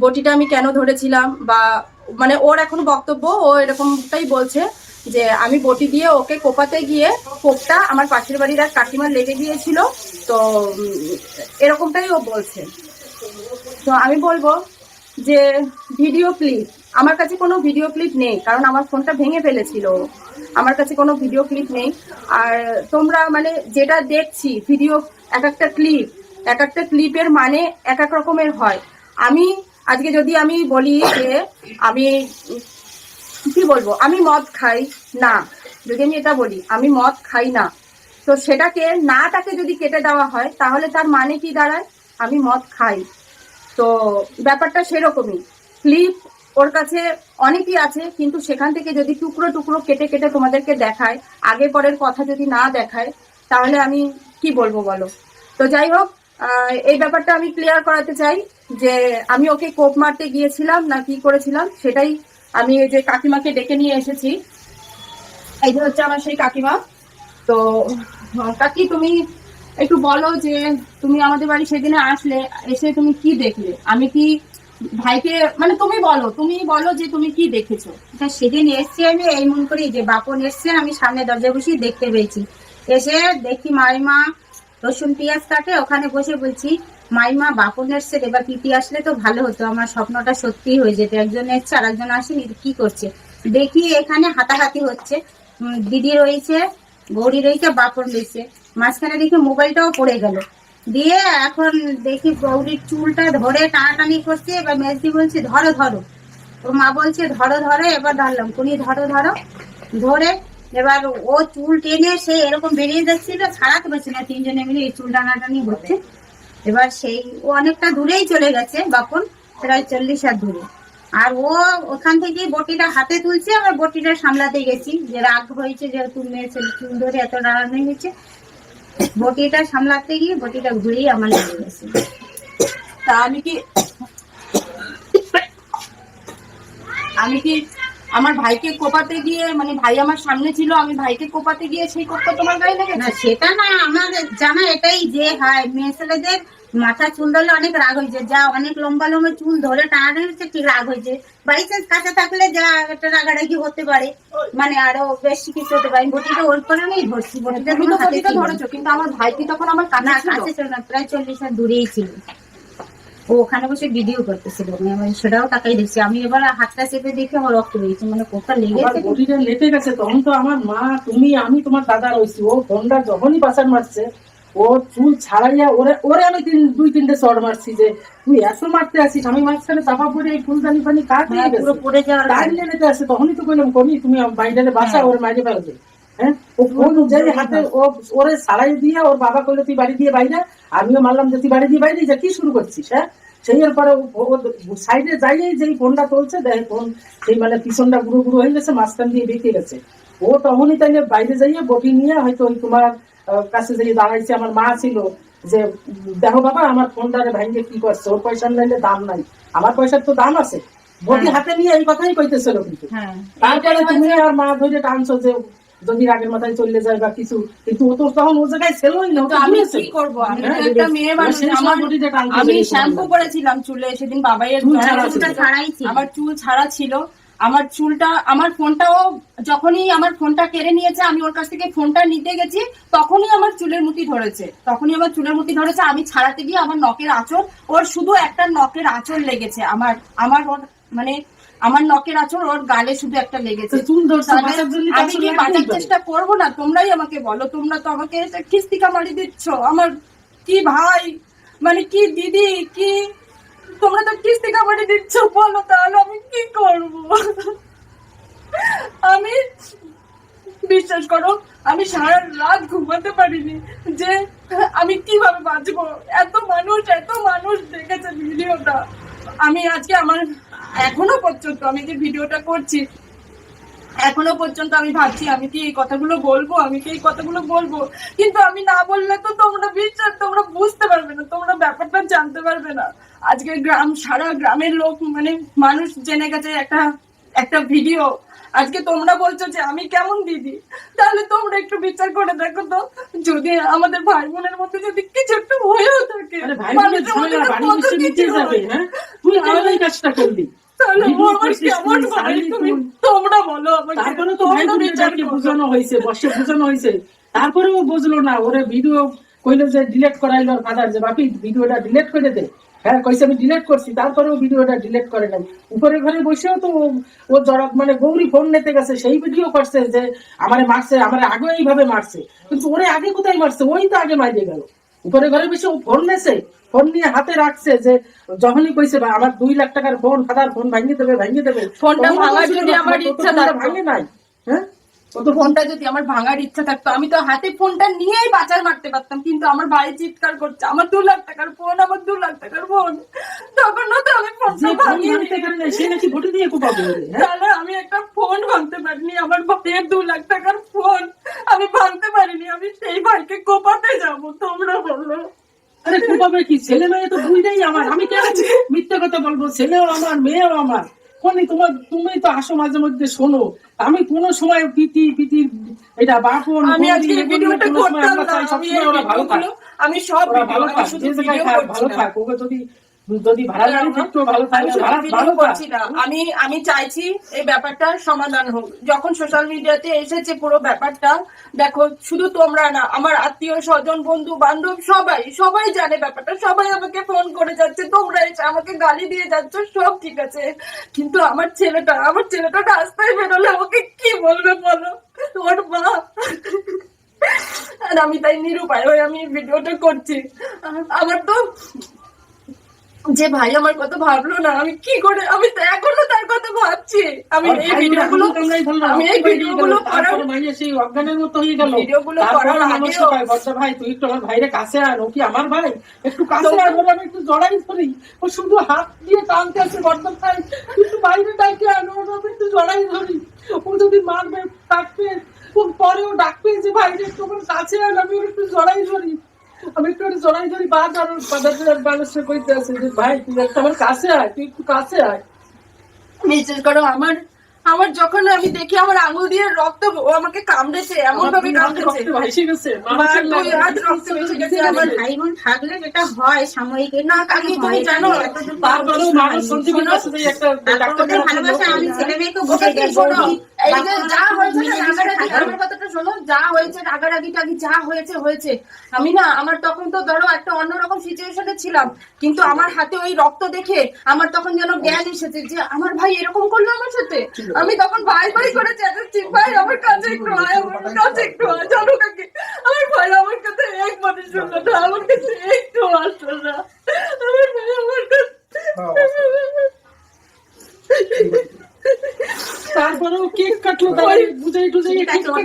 বটিটা আমি কেন ধরেছিলাম বা মানে ওর এখন বক্তব্য, ও এরকমটাই বলছে যে আমি বটি দিয়ে ওকে কোপাতে গিয়ে কোপটা আমার পাশের বাড়ির এক কাকিমার লেগে গিয়েছিল। তো এরকমটাই ও বলছে। তো আমি বলব যে ভিডিও ক্লিপ, আমার কাছে কোনো ভিডিও ক্লিপ নেই, কারণ আমার ফোনটা ভেঙে ফেলেছিল। আমার কাছে কোনো ভিডিও ক্লিপ নেই। আর তোমরা মানে যেটা দেখছি, ভিডিও, এক একটা ক্লিপ, এক একটা ক্লিপের মানে এক এক রকমের হয়। আমি আজকে যদি আমি বলি যে আমি, কি বলব? আমি মদ খাই না। যদি আমি এটা বলি, আমি মদ খাই না। তো সেটাকে, নাটাকে যদি কেটে দেওয়া হয়, তাহলে তার মানে কি দাঁড়ায়? আমি মদ খাই। তো ব্যাপারটা সেরকমই। ক্লিপ ওর কাছে অনেকই আছে, কিন্তু সেখান থেকে যদি টুকরো টুকরো কেটে কেটে তোমাদেরকে দেখায়, আগে পরের কথা যদি না দেখায়, তাহলে আমি কি বলব বলো? তো যাই হোক এই ব্যাপারটা আমি ক্লিয়ার করাতে চাই। যে আমি ওকে কোপ মারতে গিয়েছিলাম না কি করেছিলাম, সেটাই আমি যে কাকিমাকে ডেকে নিয়ে এসেছি। এই যে হচ্ছে আমার সেই কাকিমা। তো কাকি, তুমি একটু বলো যে তুমি আমাদের বাড়ি সেদিনে আসলে, এসে তুমি কি দেখলে? আমি কি ভাইকে মানে তুমি বলো তুমি বলো যে তুমি কি দেখেছ? সেদিন এসছি আমি, এই মন করি যে বাপন এসছে, আমি সামনে দরজা বসে দেখতে পেয়েছি। এসে দেখি মাইমা রসুন পেঁয়াজ কাটে, ওখানে বসে বলছি মাইমা বাপন এসছে, এবার পিপি আসলে তো ভালো হতো। আমার স্বপ্নটা সত্যি হয়ে যেত। একজন এসছে আর একজন আসেনি, কি করছে? দেখি এখানে হাতাহাতি হচ্ছে। দিদি রয়েছে, গৌরী রয়েছে, বাপন রয়েছে। মাঝখানে দেখি মোবাইলটাও পড়ে গেল। দিয়ে এখন দেখি গৌরীর চুলটা ধরে টানাটানি করছে, এবার মেজদি বলছে, ধরো ধরো। ও মা বলছে, ধরো ধরো। এবার ধরলাম। কুনি ধরো ধরো। ধরে এবার ও চুল টেনে সে এরকম বেরিয়ে যাচ্ছিল, ছাড়াতে পারছে না। তিনজনে মিলে এই চুল টানাটানি হচ্ছে। এবার সেই, ও অনেকটা দূরেই চলে গেছে, বাপন প্রায় চল্লিশ হাত দূরে। আর ও ওখান থেকে বটিটা হাতে তুলছে, আবার বটিটা সামলাতে গেছি। যে রাগ হয়েছে যেহেতু মেয়ে চুল ধরে এত টানাটানি হয়েছে বটিটা সামলাতে গিয়ে বটিটা ঘুরেই আমার লেগে গেছে। তা আমি কি আমি কি আমার ভাইকে কোপাতে গিয়ে মানে ভাই আমার সামনে ছিল আমি ভাইকে কোপাতে গিয়ে সেই কোপটা তোমার গায়ে না সেটা না আমার জানা এটাই যে হয় মেয়ে ছেলেদের মাথা চুল ধরলে অনেক রাগ হয়েছে যা অনেক লম্বা লম্বা চুল ধরে টানানো হচ্ছে ঠিক রাগ হয়েছে বাই চান্স কাছে থাকলে যা একটা রাগারাগি হতে পারে। মানে আরও বেশি কিছু হতে পারে। বটিটা ওর করে আমি ধরছি বটিটা। ধরেছো কিন্তু আমার ভাই কি তখন আমার কাছে কাছে ছিল না প্রায় চল্লিশ দূরেই ছিল। ও ওখানে বসে ভিডিও করতেছিল। সেটাও তাকাই দেখছি। আমি এবার হাতটা চেপে দেখে আমার রক্ত বেরিয়েছে। মানে আমার লেগেছে বডিটা লেটে গেছে। তখন তো আমার মা তুমি আমি তোমার দাদা রয়েছি। ও ফোনটা যখনই বাসার মারছে ও চুল ছাড়াইয়া ওরে ওরে আমি তিন দুই তিনটে চড় মারছি যে তুই এত মারতে আসিস আমি মাঝখানে চাপা পড়ে এই ফুলদানি ফানি কাট হ্যাঁ, পুরো পড়ে যাওয়ার তার লেটে আসে তখনই তো কইলাম কমি তুমি বাইরে বাসা ওর মাইরে ফেলবে হ্যাঁ ও ফোন যাই হাতে ও ওরে ছাড়াই দিয়ে ওর বাবা কইলো তুই বাড়ি দিয়ে বাইরে আমিও যে তুই বাড়ি দিয়ে বাইরে যা কি শুরু করছিস হ্যাঁ? সেই এর পরে সাইডে যেই ফোনটা চলছে দেখ ফোন সেই মানে পিছনটা গুঁড়ো গুঁড়ো হয়ে গেছে মাঝখান দিয়ে বেঁকে গেছে। ও তখনই তাইলে বাইরে যাইয়ে বটি নিয়ে হয়তো ওই তোমার কাছে দাঁড়াইছে আমার মা ছিল যে দেখো বাবা আমার ফোনটারে ভাইকে কি করছে? ওর পয়সা নাইলে দাম নাই। আমার পয়সার তো দাম আছে। বটি হ্যাঁ। হাতে নিয়ে এই কথাই কইতেছিল কিন্তু। হ্যাঁ। তারপরে তুমি আর মা ধরে টানছো যে যদি রাগের মাথায় চলে যায় বা কিছু। কিন্তু ও তো তখন ও জায়গায় ছেলই না তো আমি কি করব? আমি হ্যাঁ, একটা মেয়ে মানুষ আমার আমি শ্যাম্পু করেছিলাম চুলে সেদিন বাবাইয়ের চুল জন্য চুলটা ছাড়াই ছিল। আমার চুল ছাড়া ছিল। আমার চুলটা আমার ফোনটাও যখনই আমার ফোনটা কেড়ে নিয়েছে আমি ওর কাছ থেকে ফোনটা নিতে গেছি তখনই আমার চুলের মুঠি ধরেছে। তখনই আমার চুলের মুঠি ধরেছে। আমি ছাড়াতে গিয়ে আমার নখের আঁচড় ওর শুধু একটা নখের আঁচড় লেগেছে। আমার আমার ওর মানে আমার নখের আঁচড় ওর গালে শুধু একটা লেগেছে। আমি কি বাঁচার চেষ্টা করব না? তোমরাই আমাকে বলো তোমরা তো আমাকে খিস্তিকা মারি দিচ্ছ। আমার কি ভাই? মানে কি দিদি? কি? তোমরা তো কিস্তিকা মারি দিচ্ছ বলো তাহলে আমি কি করব? আমি বিশ্বাস করো আমি সারা রাত ঘুমাতে পারিনি যে আমি কীভাবে বাঁচবো। এত মানুষ এত মানুষ দেখেছে ভিডিওটা। আমি আজকে আমার এখনও পর্যন্ত আমি যে ভিডিওটা করছি এখনও পর্যন্ত আমি ভাবছি আমি কি এই কথাগুলো বলব আমি কি এই কথাগুলো বলব? কিন্তু আমি না বললে তো তোমরা বিশ্বাস তোমরা বুঝতে পারবে না তোমরা ব্যাপারটা জানতে পারবে না। আজকে গ্রাম সারা গ্রামের লোক মানে মানুষ জেনে গেছে একটা একটা ভিডিও। আজকে তোমরা বলছো যে আমি কেমন দিদি? তাহলে তোমরা একটু বিচার করে দেখো তো যদি আমাদের ভাই বোনের মধ্যে যদি কিছু একটু হয়েও থাকে মানুষের মধ্যে কত কিছু তাহলে ও আমার কেমন ভাই তুমি তোমরা বলো তারপরে তো ভাই তোমরা বিচার বোঝানো হয়েছে বসে বোঝানো হয়েছে। তারপরেও বুঝলো না ওরে ভিডিও কইলো যে ডিলেট করাইলো ফাদার যে বাপি ভিডিওটা ডিলেট করে দে। হ্যাঁ কইছে আমি ডিলেট করছি তারপরেও ভিডিওটা ডিলেট করে নাই। উপরে ঘরে বসেও তো ও- ও জড়ক মানে গৌরী ফোন নিতে গেছে সেই ভিডিও করছে যে আমারে মারছে আমারে আগে এইভাবে মারছে। কিন্তু ওরে আগে কোথায় মারছে? ওই তো আগে মারিয়ে গেল। উপরে ঘরে বসে ও ফোন নেছে ফোন নিয়ে হাতে রাখছে যে যখনই কইছে "ভাই, আমার দুই লাখ টাকার ফোন ফাদার ফোন ভাঙিয়ে দেবে ভাঙিয়ে দেবে। ফোনটা ভাঙার যদি আমার ইচ্ছা ভাঙে নাই। হ্যাঁ? ফোনটা যদি আমার ভাঙার ইচ্ছা থাকতো আমি তো হাতে ফোনটা নিয়েই বাজার মারতে পারতাম কিন্তু আমার ভাই চিৎকার করছে আমার দু লাখ টাকার ফোন আমার দু লাখ টাকার ফোন। তখনও তো আমি ফোনটা ভাঙিয়ে ভাঙতে সে নাকি ভোটে দিয়ে কোপাবে হ্যাঁ? তাহলে আমি একটা ফোন ভাঙতে পারিনি আমার ভাইয়ের দু লাখ টাকার ফোন। আমি ভাঙতে পারিনি আমি সেই ভাইকে কোপাতে যাব তোমরা বলো। আরে কোপাবে কি? ছেলে মেয়ে তো দুইটাই আমার আমি কেন মিথ্যে কথা বলব? ছেলেও আমার মেয়েও আমার। কোনি তোমার তুমি তো আসো মাঝে মধ্যে শোনো। আমি কোনো সময় পিটি পিটি এটা বাপন আমি আজকে ভিডিওটা করতাম না। আমি ভালো থাক। আমি সব ভালো থাকো। শুধু ভালো। থাক। ওকে যদি যদি আমি। আমি চাইছি এই ব্যাপারটার সমাধান হোক। যখন সোশ্যাল মিডিয়াতে এসেছে পুরো ব্যাপারটা দেখো শুধু তোমরা না আমার আত্মীয় স্বজন বন্ধু বান্ধব সবাই সবাই জানে ব্যাপারটা। সবাই আমাকে ফোন করে যাচ্ছে তোমরা এসে আমাকে গালি দিয়ে যাচ্ছ সব ঠিক আছে। কিন্তু আমার ছেলেটা আমার ছেলেটা রাস্তায় বেরোলে আমাকে কি বলবে বলো? ওর মা। আর আমি তাই নিরুপায় হয়ে আমি ভিডিওটা করছি। আমার তো যে ভাই আমার কথা ভাবলো না আমি কি করে আমি তো এখনও তার কথা ভাবছি। আমি এই ভাই ভিডিওগুলো কামড়াই ধরলো, আমি এই ভিডিওগুলো করার ভাইয়া সেই অজ্ঞানের মতো হয়ে গেল। ভিডিওগুলো করার আগেও- সবাই ভাই তুই একটু আমার ভাইরে কাছে আন ও কি আমার ভাই? একটু কাছে আন ওরে আমি একটু জড়াই ধরি। ও শুধু হাত দিয়ে টানতে আছে বর্ধন ভাই। একটু বাইরে ডাকে আন ওরে আমি একটু জড়াই ধরি। ও যদি মারবে ডাকবে ও পরেও ডাকবে যে ভাই রে একটু আমার কাছে আন আমি একটু জড়াই ধরি। আমি একটু জড়াই ধরি ওর বাজার মানুষের কইতে আছে, যে ভাই, তুই আমার কাছে আয়, তুই একটু কাছে আয়। বিশ্বাস করো আমার। আমার যখন আমি দেখি আমার আঙুল দিয়ে রক্ত ও আমাকে কামড়েছে এমন ভাবে কামড়েছে আমার ভাই বোন থাকলে যেটা হয় সাময়িক না, কাকি, তুমি জানো, ভালোবাসা আমি ছেলে মেয়েকে এই যে হয়েছে। আমার কথাটা শোনো, যা হয়েছে রাগারাগি টাগি যা হয়েছে হয়েছে আমি না আমার তখন তো ধরো একটা অন্যরকম সিচুয়েশনে ছিলাম কিন্তু আমার হাতে ওই রক্ত দেখে আমার তখন যেন জ্ঞান এসেছে যে আমার ভাই এরকম করল আমার সাথে আমি তখন ভাই ভাই করে চেঁচাচ্ছি ভাই আমার কাছে একটু আয় আমার কাছে একটু আয় জানো কাকে? আমার ভাই আমার কাছে এক মানে শুনলো না আমার কাছে একটু আসলো না। আমার ভাই আমার কাছে তারপরেও কেক কাটলো তাই বুঝাই টুজাই ওটা ছোট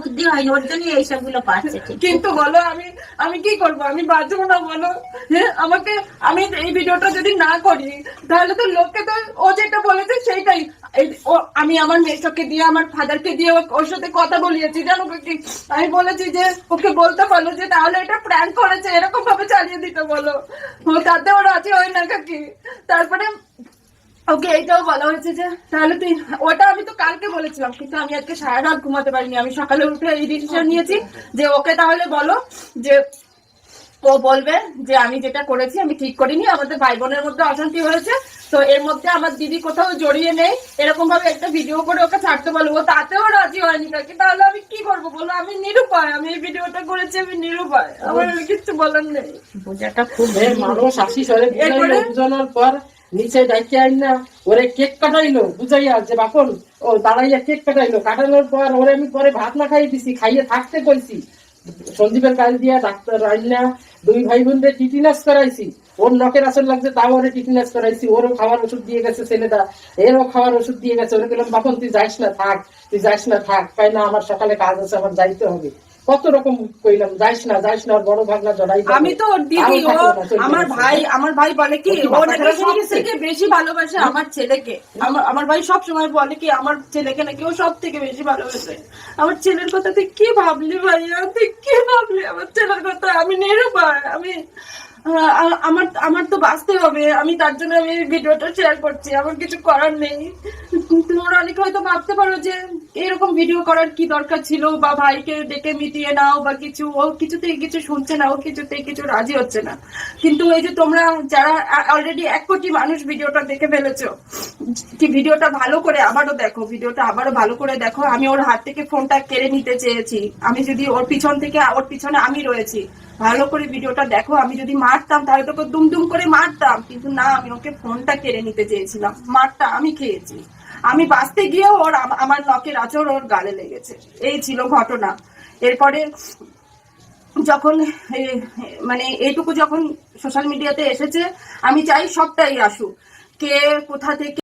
বুদ্ধি হয়নি ওর জন্য এইসবগুলো পাচ্ছে কিন্তু বলো আমি আমি কি করব? আমি বাঁচবো না বলো? হ্যাঁ আমাকে আমি এই ভিডিওটা যদি না করি তাহলে তো লোককে তো ও যেটা বলেছে সেইটাই। আমি আমার মেয়েটাকে দিয়ে, আমার ফাদারকে দিয়ে ওর সাথে কথা বলিয়েছি। জানো কি আমি বলেছি যে, ওকে বলতে পারল যে, তাহলে এটা প্র্যাঙ্ক করেছে, এরকম ভাবে চালিয়ে দিতে, বলো। তাতে ওর আছে ওই না, কাকি। তারপরে ওকে এইটাও বলা হয়েছে যে, তাহলে তুই ওটা আমি তো কালকে বলেছিলাম, কিন্তু আমি আজকে সারা রাত ঘুমাতে পারিনি। আমি সকালে উঠে এই ডিসিশন নিয়েছি যে, ওকে তাহলে বলো যে ও বলবে যে আমি যেটা করেছি আমি ঠিক করিনি আমাদের ভাই বোনের মধ্যে অশান্তি হয়েছে। তো এর মধ্যে আমার দিদি কোথাও জড়িয়ে নেই। এরকম ভাবে একটা ভিডিও করে ওকে ছাড়তে বলব। তাতেও রাজি হয়নি কাকি। তাহলে আমি কি করব বলো? আমি নিরুপায়। আমি এই ভিডিওটা করেছি আমি নিরুপায়। আমার কিছু বলার নেই। বোঝাটা খুব মানুষ ওরে বুঝাইলো বুঝানোর পর নিচে ডাইকে আইন না। ওরে কেক কাটাইলো বুঝাইয়া যে বাপন ও দাঁড়াইয়া কেক কাটাইলো। কাটানোর পর ওরে আমি পরে ভাত না খাইয়ে দিছি খাইয়ে থাকতে কইছি। সঞ্জীবের কাজ দিয়া ডাক্তার রাজনা দুই ভাই বোনদের টিটিনাস করাইছি। ওর নখের আসর লাগছে, তাও ওরে টিটিনাস করাইছি। ওরও খাওয়ার ওষুধ দিয়ে গেছে, ছেলেটা। এরও খাওয়ার ওষুধ দিয়ে গেছে। ওরে বললাম, বাপন, তুই যাইস না, থাক, তুই যাইস না, থাক। তাই না, আমার সকালে কাজ আছে, আমার যাইতে হবে। কত রকম কইলাম যাইস না যাইস না বড় ভাগনা জড়াই আমি তো ওর দিদি ও আমার ভাই আমার ভাই বলে কি ও নাকি সবথেকে সব থেকে বেশি ভালোবাসে আমার ছেলেকে। আমার আমার ভাই সব সময় বলে কি আমার ছেলেকে নাকি ও সব থেকে বেশি ভালোবাসে। আমার ছেলের কথা তুই কি ভাবলি ভাইয়া? তুই কি ভাবলি আমার ছেলের কথা আমি নিরুপায় আমি আমার আমার তো বাঁচতে হবে। আমি তার জন্য আমি ভিডিওটা শেয়ার করছি। আমার কিছু করার নেই। তোমরা অনেকে হয়তো ভাবতে পারো যে, এরকম ভিডিও করার কি দরকার ছিল? বা ভাইকে ডেকে মিটিয়ে নাও বা কিছু, ও কিছুতেই কিছু শুনছে না, ও কিছুতেই কিছু রাজি হচ্ছে না। কিন্তু এই যে তোমরা যারা অলরেডি এক কোটি মানুষ ভিডিওটা দেখে ফেলেছো, কি ভিডিওটা ভালো করে আবারও দেখো, ভিডিওটা আবারও ভালো করে দেখো। আমি ওর হাত থেকে ফোনটা কেড়ে নিতে চেয়েছি। আমি যদি ওর পিছন থেকে, ওর পিছনে আমি রয়েছি ভালো করে ভিডিওটা দেখো, আমি যদি মারতাম তাহলে তোকে দুমদুম করে মারতাম। কিন্তু না, আমি ওকে ফোনটা কেড়ে নিতে চেয়েছিলাম। মারটা আমি খেয়েছি। আমি বাঁচতে গিয়েও ওর আমার নখের আচর ওর গালে লেগেছে। এই ছিল ঘটনা। এরপরে যখন মানে এইটুকু যখন সোশ্যাল মিডিয়াতে এসেছে, আমি চাই সবটাই আসুক। কে কোথা থেকে